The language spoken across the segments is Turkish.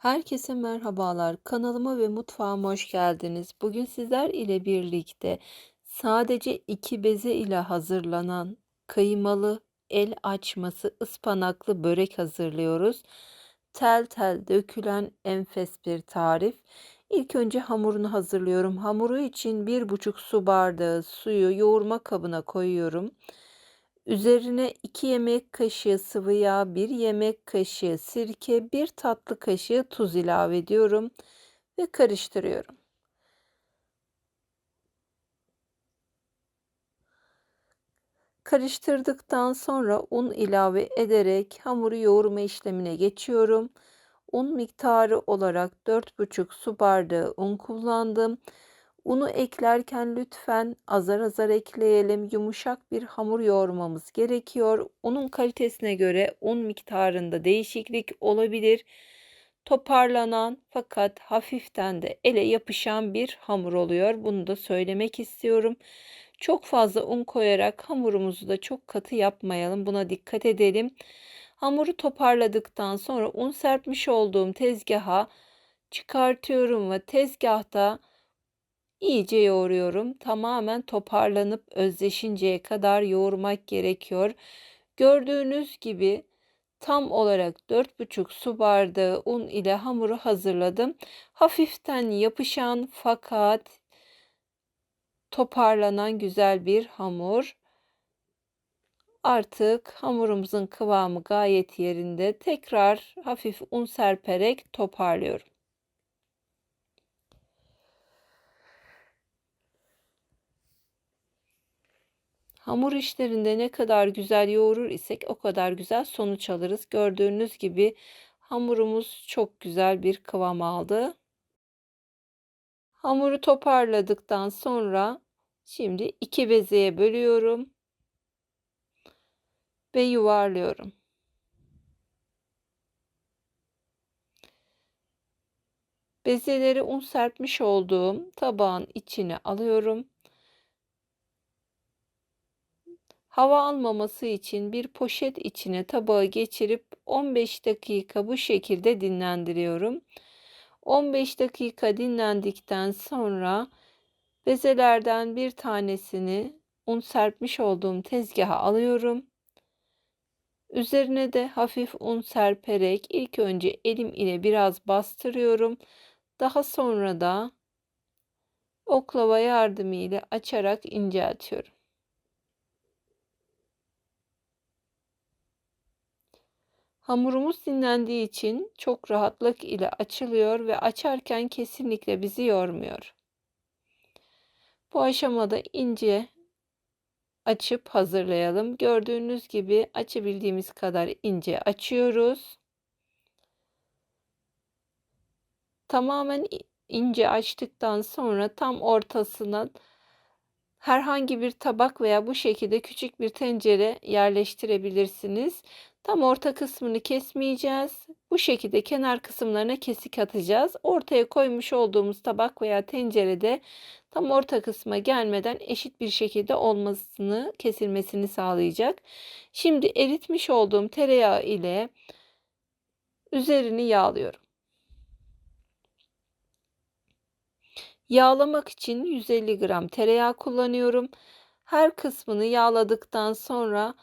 Herkese merhabalar. Kanalıma ve mutfağıma hoş geldiniz. Bugün sizler ile birlikte sadece iki beze ile hazırlanan kıymalı el açması ıspanaklı börek hazırlıyoruz. Tel tel dökülen enfes bir tarif. İlk önce hamurunu hazırlıyorum. Hamuru için bir buçuk su bardağı suyu yoğurma kabına koyuyorum. Üzerine 2 yemek kaşığı sıvı yağ, 1 yemek kaşığı sirke, 1 tatlı kaşığı tuz ilave ediyorum ve karıştırıyorum. Karıştırdıktan sonra un ilave ederek hamuru yoğurma işlemine geçiyorum. Un miktarı olarak 4,5 su bardağı un kullandım. Unu eklerken lütfen azar azar ekleyelim. Yumuşak bir hamur yoğurmamız gerekiyor. Unun kalitesine göre un miktarında değişiklik olabilir. Toparlanan fakat hafiften de ele yapışan bir hamur oluyor. Bunu da söylemek istiyorum. Çok fazla un koyarak hamurumuzu da çok katı yapmayalım. Buna dikkat edelim. Hamuru toparladıktan sonra un serpmiş olduğum tezgaha çıkartıyorum ve tezgahta iyice yoğuruyorum. Tamamen toparlanıp özleşinceye kadar yoğurmak gerekiyor. Gördüğünüz gibi tam olarak 4,5 su bardağı un ile hamuru hazırladım. Hafiften yapışan fakat toparlanan güzel bir hamur. Artık hamurumuzun kıvamı gayet yerinde. Tekrar hafif un serperek toparlıyorum. Hamur işlerinde ne kadar güzel yoğurur isek o kadar güzel sonuç alırız. Gördüğünüz gibi hamurumuz çok güzel bir kıvam aldı. Hamuru toparladıktan sonra şimdi iki bezeye bölüyorum ve yuvarlıyorum. Bezeleri un serpmiş olduğum tabağın içine alıyorum. Hava almaması için bir poşet içine tabağı geçirip 15 dakika bu şekilde dinlendiriyorum. 15 dakika dinlendikten sonra bezelerden bir tanesini un serpmiş olduğum tezgaha alıyorum. Üzerine de hafif un serperek ilk önce elim ile biraz bastırıyorum. Daha sonra da oklava yardımıyla açarak inceltiyorum. Hamurumuz dinlendiği için çok rahatlık ile açılıyor ve açarken kesinlikle bizi yormuyor. Bu aşamada ince açıp hazırlayalım. Gördüğünüz gibi açabildiğimiz kadar ince açıyoruz. Tamamen ince açtıktan sonra tam ortasına herhangi bir tabak veya bu şekilde küçük bir tencere yerleştirebilirsiniz. Tam orta kısmını kesmeyeceğiz. Bu şekilde kenar kısımlarına kesik atacağız. Ortaya koymuş olduğumuz tabak veya tencerede tam orta kısma gelmeden eşit bir şekilde olmasını, kesilmesini sağlayacak. Şimdi eritmiş olduğum tereyağı ile üzerini yağlıyorum. Yağlamak için 150 gram tereyağı kullanıyorum. Her kısmını yağladıktan sonra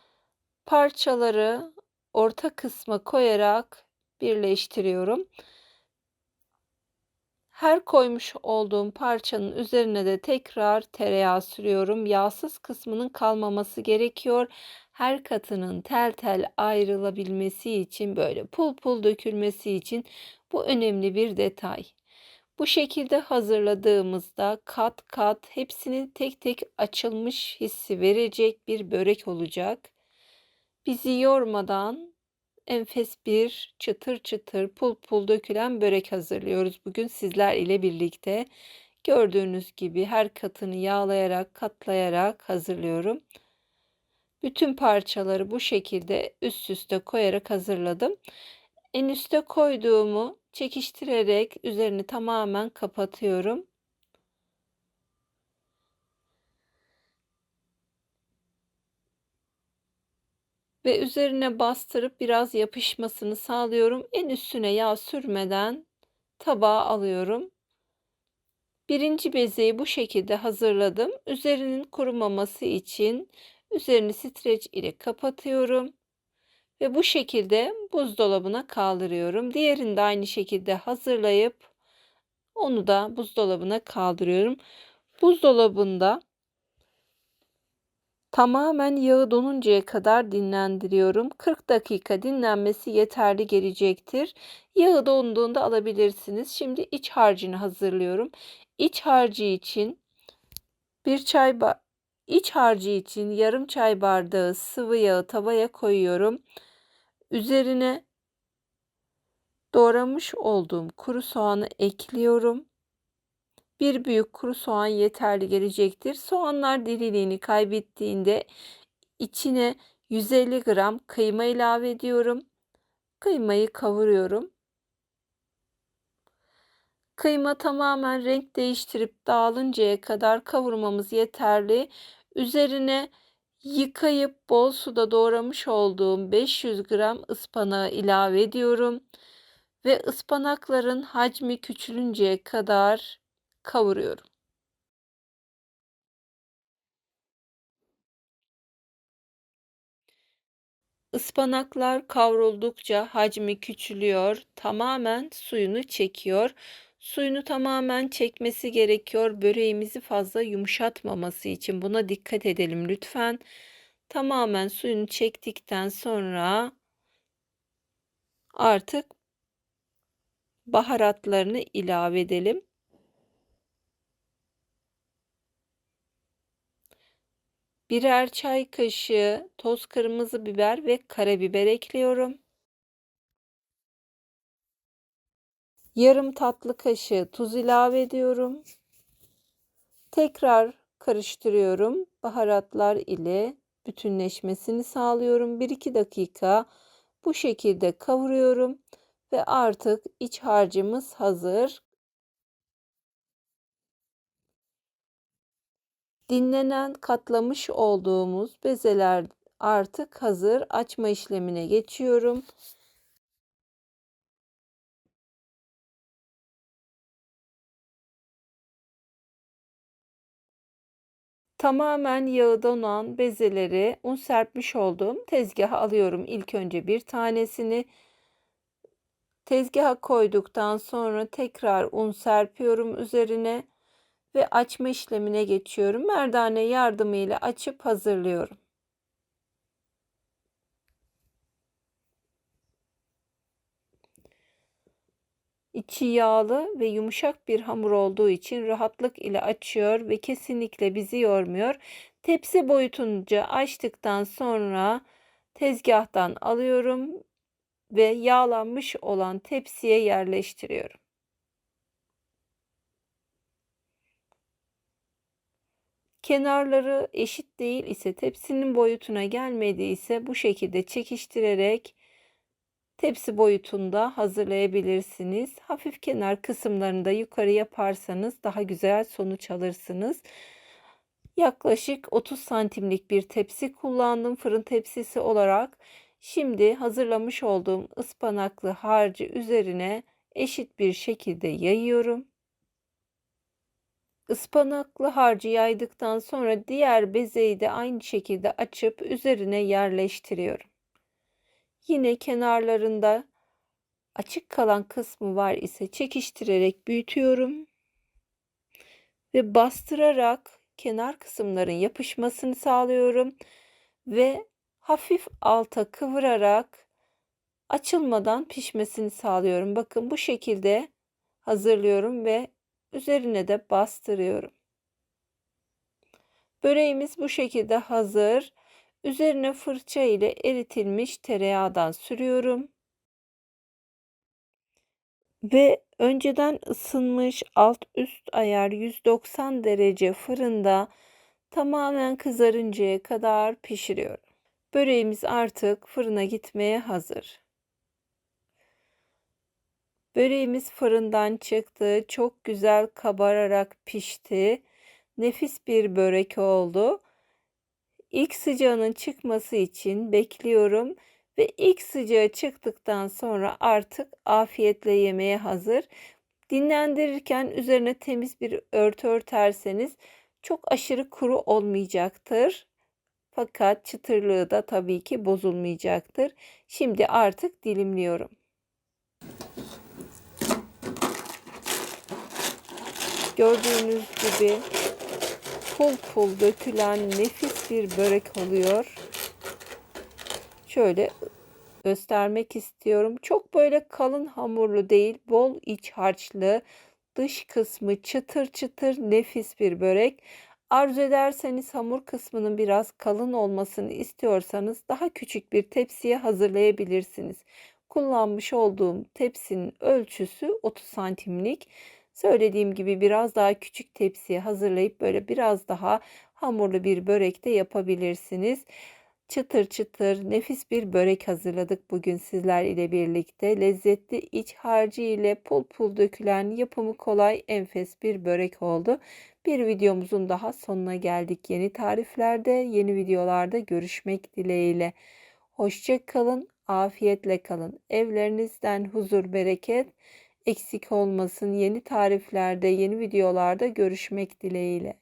parçaları orta kısma koyarak birleştiriyorum. Her koymuş olduğum parçanın üzerine de tekrar tereyağı sürüyorum. Yağsız kısmının kalmaması gerekiyor. Her katının tel tel ayrılabilmesi için böyle pul pul dökülmesi için bu önemli bir detay. Bu şekilde hazırladığımızda kat kat hepsinin tek tek açılmış hissi verecek bir börek olacak. Bizi yormadan enfes bir çıtır çıtır pul pul dökülen börek hazırlıyoruz bugün sizler ile birlikte. Gördüğünüz gibi her katını yağlayarak katlayarak hazırlıyorum. Bütün parçaları bu şekilde üst üste koyarak hazırladım. En üste koyduğumu çekiştirerek üzerini tamamen kapatıyorum. Ve üzerine bastırıp biraz yapışmasını sağlıyorum. En üstüne yağ sürmeden tabağa alıyorum. Birinci bezeyi bu şekilde hazırladım. Üzerinin kurumaması için üzerini streç ile kapatıyorum. Ve bu şekilde buzdolabına kaldırıyorum. Diğerini de aynı şekilde hazırlayıp onu da buzdolabına kaldırıyorum. Buzdolabında tamamen yağı donuncaya kadar dinlendiriyorum. 40 dakika dinlenmesi yeterli gelecektir. Yağı donduğunda alabilirsiniz. Şimdi iç harcını hazırlıyorum. İç harcı için bir çay iç harcı için yarım çay bardağı sıvı yağı tavaya koyuyorum. Üzerine doğramış olduğum kuru soğanı ekliyorum. Bir büyük kuru soğan yeterli gelecektir. Soğanlar diriliğini kaybettiğinde içine 150 gram kıyma ilave ediyorum. Kıymayı kavuruyorum. Kıyma tamamen renk değiştirip dağılıncaya kadar kavurmamız yeterli. Üzerine yıkayıp bol suda doğramış olduğum 500 gram ıspanağı ilave ediyorum ve ıspanakların hacmi küçülünceye kadar kavuruyorum. Ispanaklar kavruldukça hacmi küçülüyor, tamamen suyunu çekiyor. Suyunu tamamen çekmesi gerekiyor böreğimizi fazla yumuşatmaması için. Buna dikkat edelim lütfen. Tamamen suyunu çektikten sonra artık baharatlarını ilave edelim. Birer çay kaşığı toz kırmızı biber ve karabiber ekliyorum. Yarım tatlı kaşığı tuz ilave ediyorum. Tekrar karıştırıyorum. Baharatlar ile bütünleşmesini sağlıyorum. 1-2 dakika bu şekilde kavuruyorum ve artık iç harcımız hazır. Dinlenen katlamış olduğumuz bezeler artık hazır. Açma işlemine geçiyorum. Tamamen yağı donan bezeleri un serpmiş olduğum tezgaha alıyorum. İlk önce bir tanesini tezgaha koyduktan sonra tekrar un serpiyorum üzerine ve açma işlemine geçiyorum. Merdane yardımıyla açıp hazırlıyorum. İçi yağlı ve yumuşak bir hamur olduğu için rahatlık ile açıyor ve kesinlikle bizi yormuyor. Tepsi boyutunca açtıktan sonra tezgahtan alıyorum ve yağlanmış olan tepsiye yerleştiriyorum. Kenarları eşit değil ise tepsinin boyutuna gelmediyse bu şekilde çekiştirerek tepsi boyutunda hazırlayabilirsiniz. Hafif kenar kısımlarını da yukarı yaparsanız daha güzel sonuç alırsınız. Yaklaşık 30 santimlik bir tepsi kullandım fırın tepsisi olarak. Şimdi hazırlamış olduğum ıspanaklı harcı üzerine eşit bir şekilde yayıyorum. Ispanaklı harcı yaydıktan sonra diğer bezeyi de aynı şekilde açıp üzerine yerleştiriyorum. Yine kenarlarında açık kalan kısmı var ise çekiştirerek büyütüyorum ve bastırarak kenar kısımların yapışmasını sağlıyorum ve hafif alta kıvırarak açılmadan pişmesini sağlıyorum. Bakın bu şekilde hazırlıyorum ve üzerine de bastırıyorum. Böreğimiz bu şekilde hazır. Üzerine fırça ile eritilmiş tereyağdan sürüyorum. Ve önceden ısınmış alt üst ayar 190 derece fırında tamamen kızarıncaya kadar pişiriyorum. Böreğimiz artık fırına gitmeye hazır. Böreğimiz fırından çıktı. Çok güzel kabararak pişti. Nefis bir börek oldu. ilk sıcağının çıkması için bekliyorum ve ilk sıcağı çıktıktan sonra artık afiyetle yemeye hazır. Dinlendirirken üzerine temiz bir örtü örterseniz çok aşırı kuru olmayacaktır. Fakat çıtırlığı da tabii ki bozulmayacaktır. Şimdi artık dilimliyorum. Gördüğünüz gibi pul pul dökülen nefis bir börek oluyor. Şöyle göstermek istiyorum. Çok böyle kalın hamurlu değil, bol iç harçlı, dış kısmı çıtır çıtır nefis bir börek. Arzu ederseniz hamur kısmının biraz kalın olmasını istiyorsanız daha küçük bir tepsiye hazırlayabilirsiniz. Kullanmış olduğum tepsinin ölçüsü 30 santimlik. Söylediğim gibi biraz daha küçük tepsiye hazırlayıp böyle biraz daha hamurlu bir börek de yapabilirsiniz. Çıtır çıtır nefis bir börek hazırladık bugün sizler ile birlikte. Lezzetli iç harcı ile pul pul dökülen yapımı kolay enfes bir börek oldu. Bir videomuzun daha sonuna geldik. Yeni tariflerde, yeni videolarda görüşmek dileğiyle. Hoşça kalın, afiyetle kalın. Evlerinizden huzur, bereket eksik olmasın. Yeni tariflerde, yeni videolarda görüşmek dileğiyle.